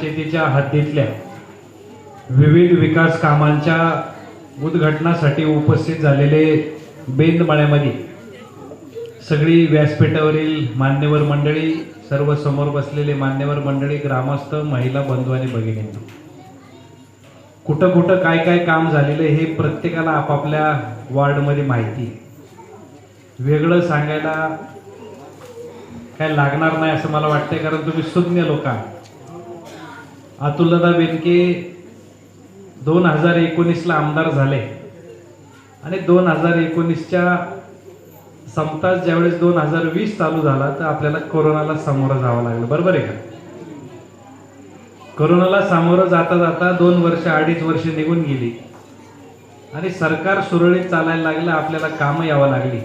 ग्रामपंचायतीच्या हद्दीतल्या विविध विकास कामांच्या उद्घाटनासाठी उपस्थित झालेले बेंदमाळ्यामध्ये सगळी व्यासपीठावरील मान्यवर मंडळी सर्व समोर बसलेले मान्यवर मंडळी ग्रामस्थ महिला बंधू आणि भगिनींना. कुठं कुठं काय काय काम झालेलं हे प्रत्येकाला आपापल्या वॉर्डमध्ये माहिती वेगळं सांगायला काय लागणार नाही असं मला वाटतंय कारण तुम्ही सुज्ञ लोक आहात. अतुलदादा बेनके दोन हजार एकोणीसला आमदार झाले. आणि दोन हजार एकोणीसच्या संपताच ज्यावेळेस दोन हजार वीस चालू झाला तर आपल्याला कोरोनाला सामोरं जावं लागलं. बरोबर आहे का? कोरोनाला सामोरं जाता जाता दोन वर्ष अडीच वर्ष निघून गेली. आणि सरकार सुरळीत चालायला लागलं आपल्याला कामं यावं लागली.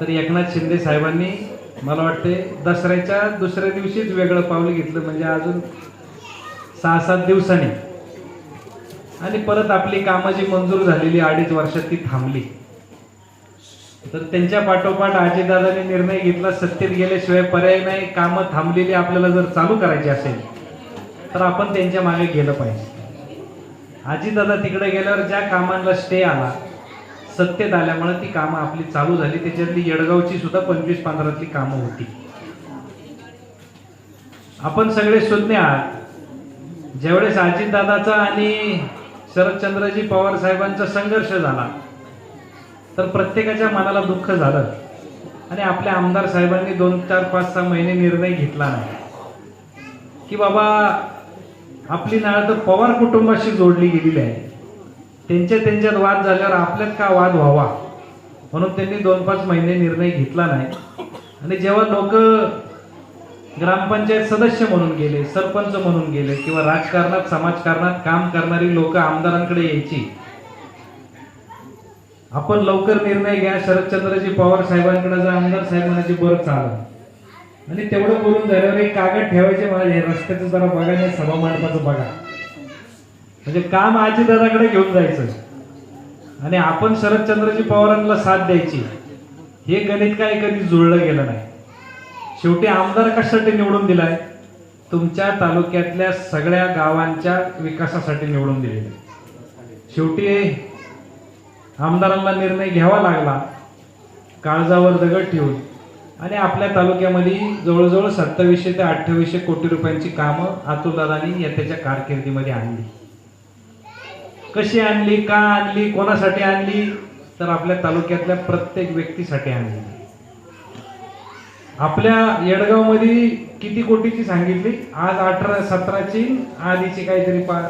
तर एकनाथ शिंदे साहेबांनी मला वाटते दसऱ्याच्या दुसऱ्या दिवशीच वेगळं पाऊल घेतलं. म्हणजे अजून सहा सात दिवसांनी. आणि परत आपली कामं जी मंजूर झालेली अडीच वर्षात ती थांबली. तर त्यांच्या पाठोपाठ आजीदादांनी निर्णय घेतला सत्तेत गेल्याशिवाय पर्याय नाही कामं थांबलेली आपल्याला जर चालू करायची असेल तर आपण त्यांच्या मागे गेलं पाहिजे. आजीदादा तिकडे गेल्यावर ज्या कामांना स्टे आला सत्तेत आल्यामुळे ती कामं आपली चालू झाली. त्याच्यातली येडगावची सुद्धा पंचवीस पंधरातली कामं होती. आपण सगळे शून्य आहात. ज्यावेळेस अजितदादाचा आणि शरदचंद्रजी पवार साहेबांचा संघर्ष झाला तर प्रत्येकाच्या मनाला दुःख झालं. आणि आपल्या आमदार साहेबांनी दोन चार पाच सहा महिने निर्णय घेतला नाही. की बाबा आपली नाळ तर पवार कुटुंबाशी जोडली गेलेली आहे. त्यांच्या त्यांच्यात वाद झाल्यावर आपल्यात का वाद व्हावा? म्हणून त्यांनी दोन पाच महिने निर्णय घेतला नाही. आणि जेव्हा लोक ग्रामपंचायत सदस्य म्हणून गेले सरपंच म्हणून गेले किंवा राजकारणात समाजकारणात काम करणारी लोक आमदारांकडे यायची. आपण लवकर निर्णय घ्या शरदचंद्रजी पवार साहेबांकडे जा आमदार साहेबांची बरं चालत आणि तेवढं बोलून झाल्यावर एक कागद ठेवायचे मला हे रस्त्याचं जरा बघा नाही सभा मंडपाचं बघा. म्हणजे काम आजीदादाकडे घेऊन जायचं. आणि आपण शरदचंद्रजी पवारांना साथ द्यायची. हे गणित काय कधी जुळलं गेलं नाही. शेवटी आमदार कशासाठी निवडून दिलाय? तुमच्या तालुक्यातल्या सगळ्या गावांच्या विकासासाठी निवडून दिलेले. शेवटी आमदारांना निर्णय घ्यावा लागला काळजावर दगड ठेवून. आणि आपल्या तालुक्यामध्ये जवळजवळ सत्तावीसशे ते अठ्ठावीसशे कोटी रुपयांची कामं अतुलदादांनी या त्याच्या कारकिर्दीमध्ये आणली. कशी आणली का आणली कोणासाठी आणली तर आपल्या तालुक्यातल्या प्रत्येक व्यक्तीसाठी आणली. आपल्या येडगावमध्ये किती कोटीची सांगितली? आज अठरा सतराची आधीची काहीतरी पा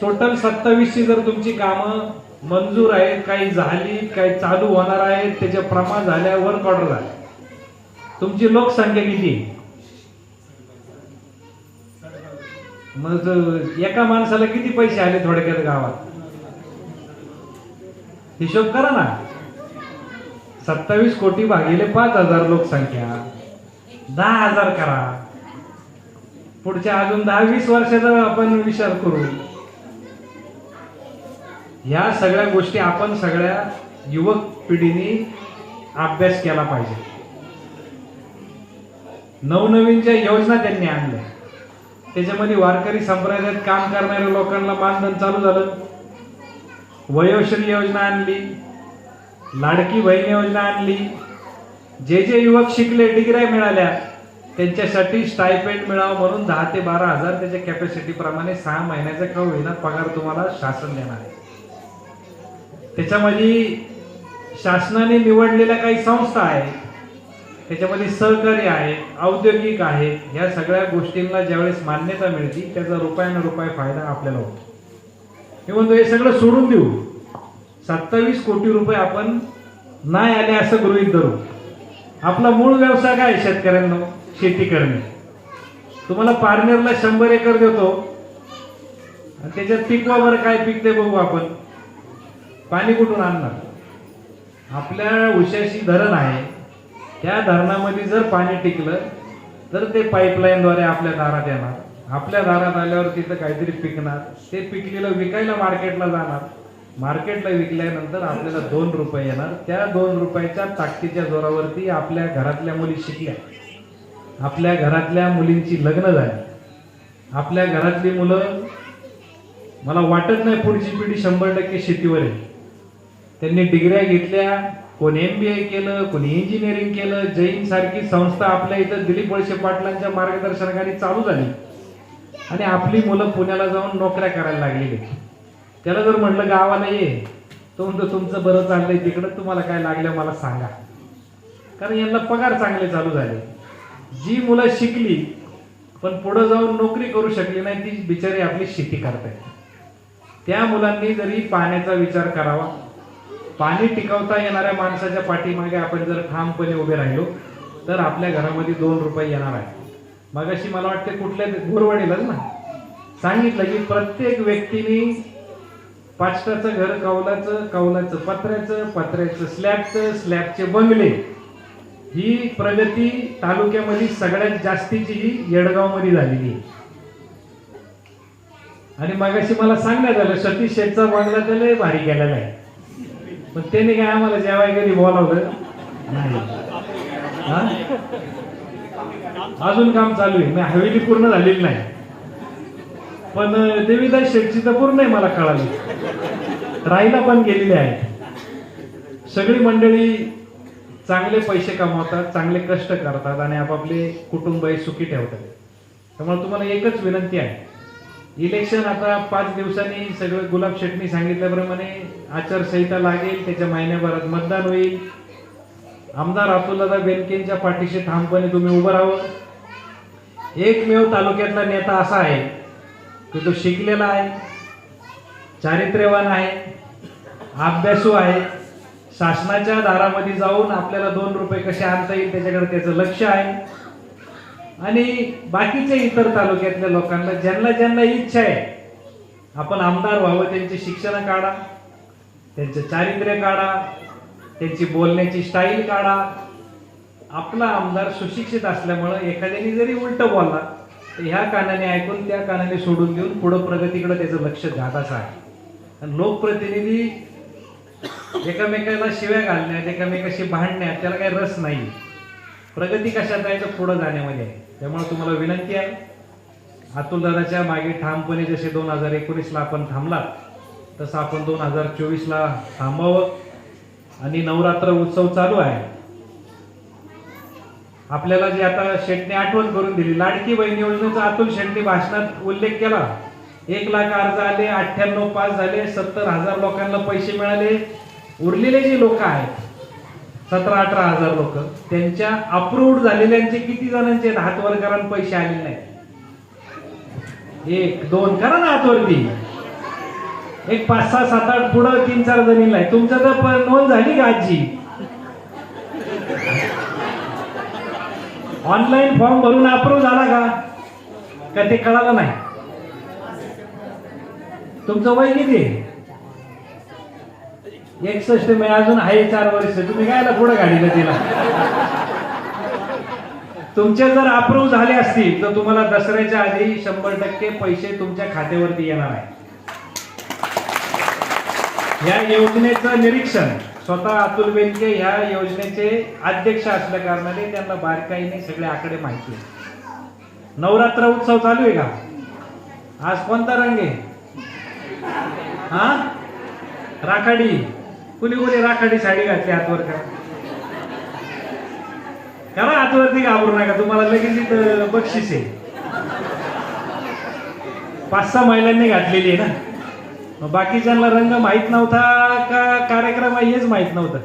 टोटल सत्तावीसची जर तुमची कामं मंजूर आहेत काही झाली काही चालू होणार आहेत त्याचे प्रमाण झाल्या वर्क ऑर्डर झाले. तुमची लोकसंख्या किती? मग एका माणसाला किती पैसे आले थोडक्यात गावात? हिशोब करा ना. सत्तावीस कोटी भागिले पाच हजार लोकसंख्या. दहा हजार करा. पुढच्या अजून दहा वीस वर्षाचा आपण विचार करू. ह्या सगळ्या गोष्टी आपण सगळ्या युवक पिढीने अभ्यास केला पाहिजे. नवनवीनच्या योजना त्यांनी आणल्या. त्याच्यामध्ये वारकरी संप्रदायात काम करणाऱ्या लोकांना मानधन चालू झालं. वयोश्री योजना आणली लाडकी बहीण योजना आणली. जे जे युवक शिकले डिग्र्या मिळाल्या त्यांच्यासाठी स्टायपेंड मिळावं म्हणून दहा ते बारा हजार त्याच्या कॅपॅसिटी प्रमाणे सहा महिन्याचा का होईना पगार तुम्हाला शासन देणार आहे. त्याच्यामध्ये शासनाने निवडलेल्या काही संस्था आहेत त्याच्यामध्ये सहकारी आहे औद्योगिक आहे ह्या सगळ्या गोष्टींना ज्यावेळेस मान्यता मिळते त्याचा रुपयानं रुपये फायदा आपल्याला होतो. हे म्हणतो हे सगळं सोडून देऊ. सत्तावीस कोटी रुपये आपण नाही आले असं गृहित धरू. आपला मूळ व्यवसाय काय आहे शेतकऱ्यांना? शेती करणे. तुम्हाला पारनेरला शंभर एकर देतो. आणि त्याच्यात पिकवा बरं काय पिकते बघू आपण. पाणी कुठून आणणार? आपल्या उशाशी धरण आहे. त्या धरणामध्ये जर पाणी टिकलं तर ते पाईपलाईनद्वारे आपल्या दारात येणार आपल्या दारात आल्यावर तिथं काहीतरी पिकणार. ते पिकलेलं विकायला मार्केटला जाणार. मार्केटला विकल्यानंतर आपल्याला दोन रुपये येणार. त्या दोन रुपयाच्या ताकदीच्या जोरावरती आपल्या घरातल्या मुली शिकल्या. आपल्या घरातल्या मुलींची लग्न झाली. आपल्या घरातली मुलं मला वाटत नाही पुढची पिढी शंभर टक्के शेतीवर आहे. त्यांनी डिग्र्या घेतल्या. कोणी एम बी ए केलं कोणी इंजिनिअरिंग केलं. जैन सारखी संस्था आपल्या इथं दिलीप वळसे पाटलांच्या मार्गदर्शनाखाली चालू झाली. आणि आपली मुलं पुण्याला जाऊन नोकऱ्या करायला लागलेली त्याला जर म्हटलं गावाला ये तो म्हणतो तुमचं बरं चाललंय तिकडं तुम्हाला काय लागलं मला सांगा. कारण यांना पगार चांगले चालू झाले. जी मुलं शिकली पण पुढे जाऊन नोकरी करू शकली नाही ती बिचारी आपली शेती करतायत त्या मुलांनी जरी पाण्याचा विचार करावा पाणी टिकवता येणाऱ्या माणसाच्या पाठीमागे आपण जर ठामपणे उभे राहिलो तर आपल्या घरामध्ये दोन रुपये येणार आहे मगाशी मला वाटते कुठल्या गुरवाडीलाच ना सांगितलं की प्रत्येक व्यक्तीने पाचटाचं घर कौलाचं कौलाचं पत्र्याचं पत्र्याचं स्लॅबचं स्लॅबचे बंगले. ही प्रगती तालुक्यामध्ये सगळ्यात जास्तीची ही येडगावमध्ये झालेली आहे. आणि मगाशी मला सांगण्यात आलं सतीश शेठचा बंगला तर लय भारी केलेला आहे. पण त्याने काय आम्हाला जेवाय कधी बोलावलं? नाही. अजून काम चालू आहे. मी हवेली पूर्ण झालेली नाही. पण देवीदास शेठची तर पूर्ण आहे मला कळाली. राईला पण गेलेले आहे सगळी मंडळी चांगले पैसे कमावतात चांगले कष्ट करतात आणि आपापले कुटुंब सुखी ठेवतात. त्यामुळे तुम्हाला एकच विनंती आहे. इलेक्शन आता पाच दिवसांनी सगळं गुलाब शेटनी सांगितल्याप्रमाणे आचारसंहिता लागेल त्याच्या महिन्याभरात मतदान होईल. आमदार अब्दुल्लादा बेनकेंच्या पाठीशी ठामपणे तुम्ही उभं राहावं. एकमेव तालुक्यातला नेता असा आहे की तो शिकलेला आहे चारित्र्यवान आहे अभ्यासू आहे. शासनाच्या दारामध्ये जाऊन आपल्याला दोन रुपये कसे आणता येईल त्याच्याकडे त्याचं लक्ष आहे. आणि बाकीच्या इतर तालुक्यातल्या लोकांना ज्यांना ज्यांना इच्छा आहे आपण आमदार व्हावं त्यांची शिक्षण काढा त्यांचं चारित्र्य काढा त्यांची बोलण्याची स्टाईल काढा. आपला आमदार सुशिक्षित असल्यामुळं एखाद्याने जरी उलट बोलला तर ह्या कानाने ऐकून त्या कानाने सोडून देऊन पुढं प्रगतीकडे त्याचं लक्ष जाताच आहे. आणि लोकप्रतिनिधी एकामेकाला शिव्या घालण्यात एकामेकाशी भांडण्यात त्याला काही रस नाही प्रगती कशात आहे तर पुढं जाण्यामध्ये आहे. त्यामुळे तुम्हाला विनंती आहे अतुलदादाच्या मागे ठामपणे जसे दोन हजार एकोणीसला आपण थांबलात तसं आपण दोन हजार चोवीसला थांबावं. आणि नवरात्र उत्सव चालू आहे. आपल्याला जे आता शेटने आठवण करून दिली लाडकी बहीण योजनेचा अतुल शेटने भाषणात उल्लेख केला. एक लाख अर्ज आले अठ्ठ्याण्णव पास झाले सत्तर हजार लोकांना पैसे मिळाले. उरलेले जे लोक आहेत सतरा अठरा हजार लोक त्यांच्या अप्रूव्ड झालेल्यांचे किती जणांचे आहेत? पैसे आलेले नाही एक दोन करा ना हातवरती एक पाच सहा सात आठ पुढं तीन चार जणींना आहे. तुमचं तर नोंद झाली का आजची ऑनलाईन फॉर्म भरून अप्रूव्ह झाला का? का ते कळालं नाही? तुमचं वय किती एकसष्ट मे अजून आहे चार वर्ष. तुम्ही कायला पुढे गाडीला तिला? तुमचे जर अप्रूव्ह झाले असतील तर तुम्हाला दसऱ्याच्या आधी शंभर टक्के पैसे तुमच्या खात्यावरती येणार आहे या योजनेचं निरीक्षण स्वतः अतुल बेनके ह्या योजनेचे अध्यक्ष असल्या कारणाने त्यांना बारकाईने सगळे आकडे माहिती आहे नवरात्र उत्सव चालू आहे का? आज कोणता रंग आहे? हा? राखाडी. कुणी कुणी राखाडी साडी घातली हातवर का? करा हातवरती घाबरू नका तुम्हाला लगेच बक्षीस आहे. पाच सहा महिलांनी घातलेली आहे ना? मग बाकीच्यांना रंग माहीत नव्हता का? कार्यक्रम आहे हेच माहीत नव्हतं.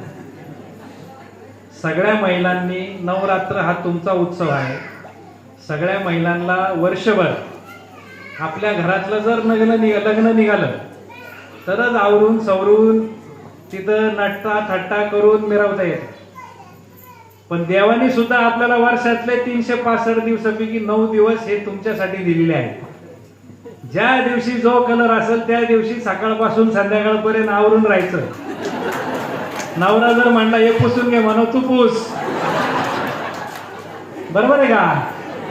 सगळ्या महिलांनी नवरात्र हा तुमचा उत्सव आहे. सगळ्या महिलांना वर्षभर आपल्या घरातलं जर लग्न निघ लग्न निघालं तरच आवरून सवरून तिथं नटता थट्टा करून मिरवता येतं. पण देवाने सुद्धा आपल्याला वर्षातले तीनशे पासष्ट दिवसापैकी नऊ दिवस हे तुमच्यासाठी दिलेले आहेत. ज्या दिवशी जो कलर असेल त्या दिवशी सकाळपासून संध्याकाळपर्यंत आवरून राहायचं. नवरा जर म्हणला हे पुसून घे म्हणू तू पूस. बरोबर आहे का?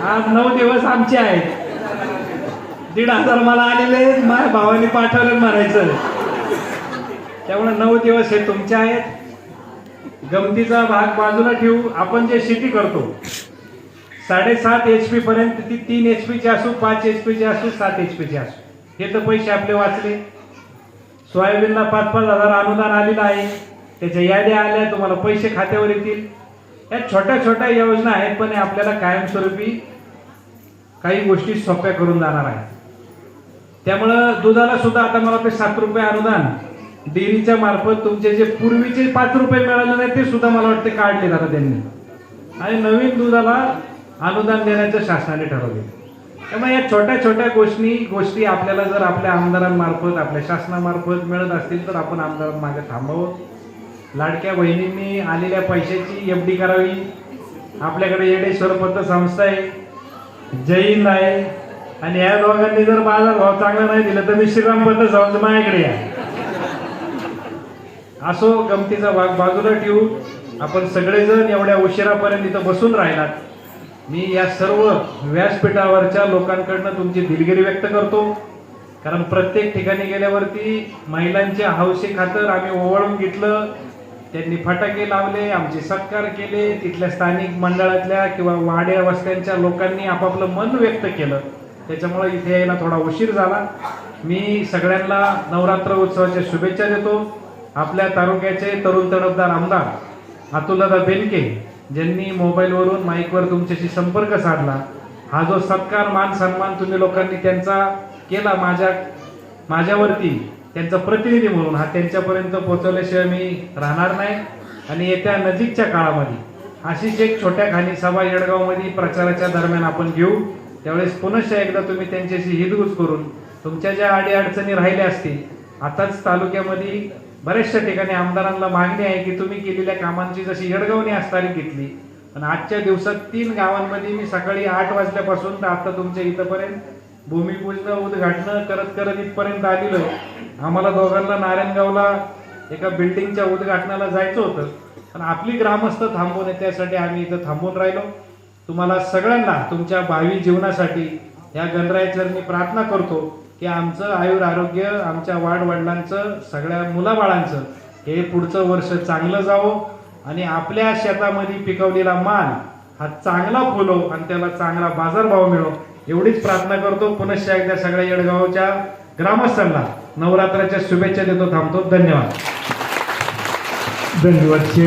आज नऊ दिवस आमचे आहेत. दीड हजार मला आलेले आहेत, माझ्या भावाने पाठवलं म्हणायचं. त्यामुळे नऊ दिवस हे तुमचे आहेत. गमतीचा भाग बाजूला ठेवू. आपण जे शेती करतो साडेसात एच पी पर्यंत ती तीन एच पीची असू पाच एच पीची असू सात एच पीची असू. हे तर पैसे आपले वाचले. सोयाबीनला पाच पाच हजार अनुदान आलेलं आहे. त्याच्या याद्या आल्या तुम्हाला पैसे खात्यावर येतील. या छोट्या छोट्या योजना आहेत पण हे आपल्याला कायमस्वरूपी काही गोष्टी सोप्या करून जाणार आहेत. त्यामुळं दुधाला सुद्धा आता मला वाटतं सात रुपये अनुदान. डेअरीच्या मार्फत तुमचे जे पूर्वीचे पाच रुपये मिळाले नाही ते सुद्धा मला वाटते काढले जातात त्यांनी. आणि नवीन दुधाला अनुदान देण्याचं शासनाने ठरवले. त्यामुळे या छोट्या छोट्या गोष्टी गोष्टी आपल्याला जर आपल्या आमदारांमार्फत आपल्या शासनामार्फत मिळत असतील तर आपण आमदारांमागे थांबावं. लाडक्या बहिणींनी आलेल्या पैशाची एफ डी करावी. आपल्याकडे येडेश्वर पत संस्था आहे. जैन आहे. आणि या दोघांनी जर बाजार भाव चांगला नाही दिला तर मी श्रीराम पत संस्था माझ्याकडे या. असो गमतीचा भाग बाजूला ठेवू. आपण सगळेजण एवढ्या उशिरापर्यंत इथं बसून राहिलात. मी या सर्व व्यासपीठावरच्या लोकांकडनं तुमची दिलगिरी व्यक्त करतो. कारण प्रत्येक ठिकाणी गेल्यावरती महिलांचे हौशी खातर आम्ही ओवाळून घेतलं. त्यांनी फटाके लावले आमचे सत्कार केले. तिथल्या स्थानिक मंडळातल्या किंवा वाड्या वस्त्यांच्या लोकांनी आपापलं मन व्यक्त केलं. त्याच्यामुळे इथे यायला थोडा उशीर झाला. मी सगळ्यांना नवरात्र उत्सवाच्या शुभेच्छा देतो. आपल्या तालुक्याचे तरुण तडफदार आमदार अतुलदा बेनके ज्यांनी मोबाईलवरून माईकवर तुमच्याशी संपर्क साधला हा जो सत्कार मान सन्मान तुम्ही लोकांनी त्यांचा केला माझ्या माझ्यावरती त्यांचा प्रतिनिधी म्हणून हा त्यांच्यापर्यंत पोहोचवल्याशिवाय मी राहणार नाही. आणि येत्या नजीकच्या काळामध्ये अशीच एक छोट्या खाणी सभा येडगावमध्ये प्रचाराच्या दरम्यान आपण घेऊ. त्यावेळेस पुनश्च एकदा तुम्ही त्यांच्याशी हितगुज करून तुमच्या ज्या अडीअडचणी राहिल्या असतील आताच तालुक्यामध्ये बऱ्याचशा ठिकाणी आमदारांना मागणी आहे की तुम्ही केलेल्या कामांची जशी येडगवणी असताना घेतली पण आजच्या दिवसात तीन गावांमध्ये मी सकाळी आठ वाजल्यापासून तर आता तुमच्या इथंपर्यंत भूमिपूजन उद्घाटन करत करत इथपर्यंत आलेलो. आम्हाला दोघांना नारायणगावला एका बिल्डिंगच्या उद्घाटनाला जायचं होतं पण आपली ग्रामस्थ थांबून त्यासाठी आम्ही इथं थांबून राहिलो. तुम्हाला सगळ्यांना तुमच्या भावी जीवनासाठी या गणरायाचरणी प्रार्थना करतो की आमचं आयुर आरोग्य आमच्या वाडवडिलांचं सगळ्या मुलाबाळांचं हे पुढचं वर्ष चांगलं जावं आणि आपल्या शेतामध्ये पिकवलेला माल हा चांगला फुलो आणि त्याला चांगला बाजारभाव मिळो. एवढीच प्रार्थना करतो. पुनश्च एकदा सगळ्या येडगावच्या ग्रामस्थांना नवरात्राच्या शुभेच्छा देतो. थांबतो. धन्यवाद. धन्यवाद.